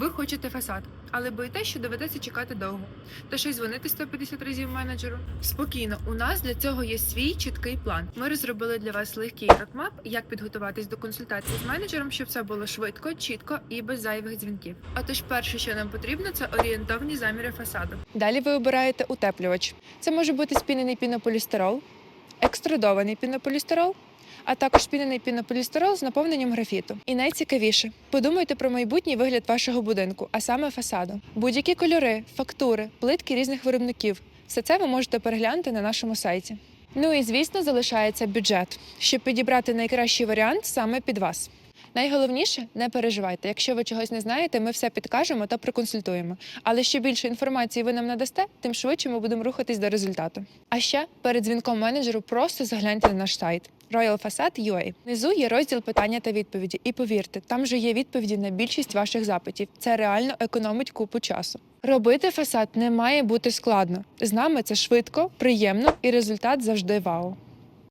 Ви хочете фасад, але боїтесь, що доведеться чекати довго. Та ще й дзвонити 150 разів менеджеру. Спокійно, у нас для цього є свій чіткий план. Ми розробили для вас легкий ротмап, як підготуватись до консультації з менеджером, щоб все було швидко, чітко і без зайвих дзвінків. А тож перше, що нам потрібно, це орієнтовні заміри фасаду. Далі ви обираєте утеплювач. Це може бути спінений пінополістирол, екструдований пінополістирол, а також пінений пінополістирол з наповненням графіту. І найцікавіше, подумайте про майбутній вигляд вашого будинку, а саме фасаду. Будь-які кольори, фактури, плитки різних виробників. Все це ви можете переглянути на нашому сайті. Ну і звісно, залишається бюджет, щоб підібрати найкращий варіант саме під вас. Найголовніше не переживайте. Якщо ви чогось не знаєте, ми все підкажемо та проконсультуємо. Але що більше інформації ви нам надасте, тим швидше ми будемо рухатись до результату. А ще перед дзвінком менеджеру просто загляньте на наш сайт royalfacade.ua. Внизу є розділ питання та відповіді. І повірте, там вже є відповіді на більшість ваших запитів. Це реально економить купу часу. Робити фасад не має бути складно. З нами це швидко, приємно і результат завжди вау.